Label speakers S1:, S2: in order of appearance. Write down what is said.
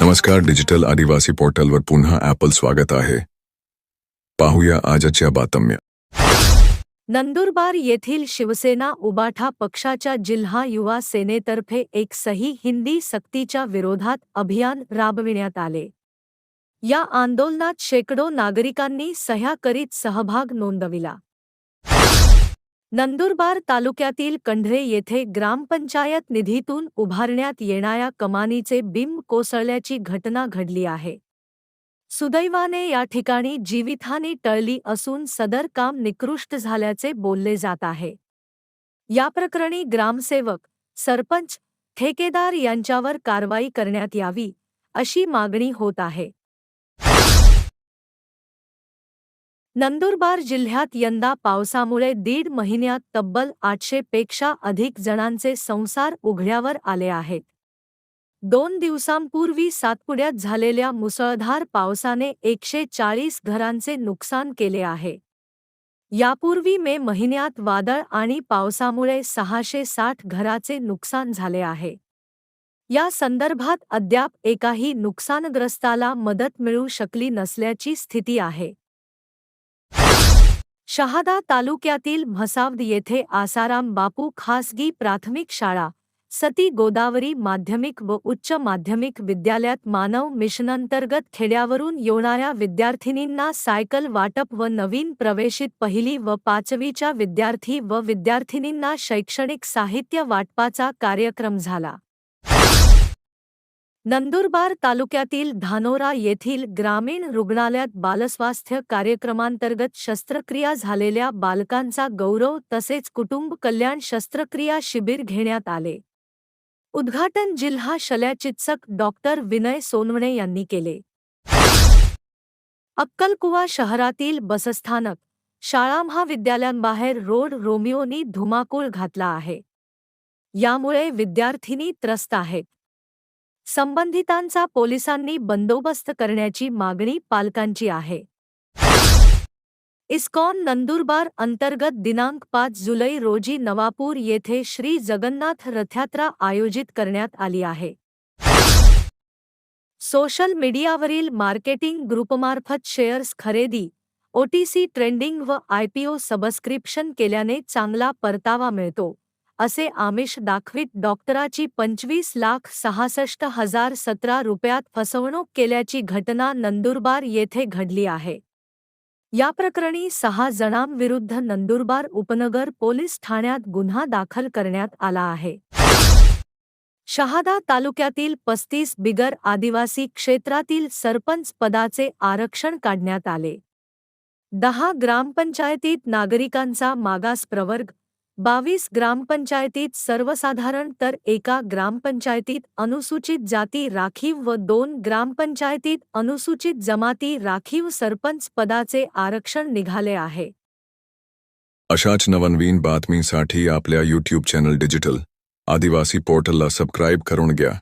S1: नमस्कार डिजिटल आदिवासी पोर्टलवर पुन्हा ॲपल स्वागत आहे. पाहूया आजच्या बातम्या.
S2: नंदुरबार येथील शिवसेना उबाठा पक्षाच्या जिल्हा युवा सेनेतर्फे एक सही हिंदी सक्तीच्या विरोधात अभियान राबविण्यात आले. या आंदोलनात शेकडो नागरिकांनी सह्या करीत सहभाग नोंदविला. नंदुरबार तालुक्यातील कंढरे येथे ग्रामपंचायत निधीतून उभारण्यात येणाऱ्या कमानीचे बिंब कोसळल्याची घटना घडली आहे. सुदैवाने या ठिकाणी जीवितहानी टळली असून सदर काम निकृष्ट झाल्याचे बोलले जात आहे. या प्रकरणी ग्रामसेवक सरपंच ठेकेदार यांच्यावर कारवाई करण्यात यावी अशी मागणी होत आहे. नंदुरबार जिल्ह्यात यंदा पावसामुळे दीड महिन्यात तब्बल आठशे पेक्षा अधिक जणांचे संसार उघड्यावर आले आहेत. दोन दिवसांपूर्वी सातपुड्यात झालेल्या मुसळधार पावसाने एकशे चाळीस घरांचे नुकसान केले आहे. यापूर्वी मे महिन्यात वादळ आणि पावसामुळे सहाशे साठ घराचे नुकसान झाले आहे. या संदर्भात अद्याप एकाही नुकसानग्रस्ताला मदत मिळू शकली नसल्याची स्थिती आहे. शहादा तालुक्यातील म्हसावद येथे आसाराम बापू खासगी प्राथमिक शाळा सती गोदावरी माध्यमिक व उच्च माध्यमिक विद्यालयात मानव मिशनंतर्गत खेड्यावरून येणाऱ्या विद्यार्थिनींना सायकल वाटप व नवीन प्रवेशित पहिली व पाचवीच्या विद्यार्थी व विद्यार्थिनींना शैक्षणिक साहित्य वाटपाचा कार्यक्रम झाला. नंदुरबार तालुक्यातील धानोरा येथील ग्रामीण रुग्णालयात बालस्वास्थ्य कार्यक्रमांतर्गत शस्त्रक्रिया झालेल्या बालकांचा गौरव तसेच कुटुंब कल्याण शस्त्रक्रिया शिबिर घेण्यात आले. उद्घाटन जिल्हा शल्यचिकित्सक डॉक्टर विनय सोनवणे यांनी केले. अक्कलकुवा शहरातील बसस्थानक शाळा महाविद्यालयांबाहेर रोड रोमिओनी धुमाकूळ घातला आहे. यामुळे विद्यार्थिनी त्रस्त आहेत. संबंधितांचा पोलिसांनी बंदोबस्त करण्याची मागणी पालकांची आहे. इस्कॉन नंदुरबार अंतर्गत दिनांक पाच जुलै रोजी नवापूर येथे श्री जगन्नाथ रथयात्रा आयोजित करण्यात आली आहे. सोशल मीडियावरील मार्केटिंग ग्रुपमार्फत शेअर्स खरेदी ओटीसी ट्रेंडिंग व आयपीओ सबस्क्रिप्शन केल्याने चांगला परतावा मिळतो. असे आमिष दाखवित डॉक्टराची पंचवीस लाख सहासष्ट हजार सतरा रुपयात फसवणूक केल्याची घटना नंदुरबार येथे घडली आहे. या प्रकरणी सहा जणांविरुद्ध नंदुरबार उपनगर पोलीस ठाण्यात गुन्हा दाखल करण्यात आला आहे. शहादा तालुक्यातील पस्तीस बिगर आदिवासी क्षेत्रातील सरपंच पदाचे आरक्षण काढण्यात आले. दहा ग्रामपंचायतीत नागरिकांचा मागास प्रवर्ग बावीस ग्रामपंचायतीत सर्वसाधारण तर एका ग्रामपंचायतीत अनुसूचित जाती राखीव व दोन ग्रामपंचायतीत अनुसूचित जमाती राखीव सरपंच पदाचे आरक्षण निघाले आहे.
S1: अशाच नवनवीन बातमीसाठी आपल्या यूट्यूब चॅनल डिजिटल आदिवासी पोर्टलला सबस्क्राईब करून घ्या.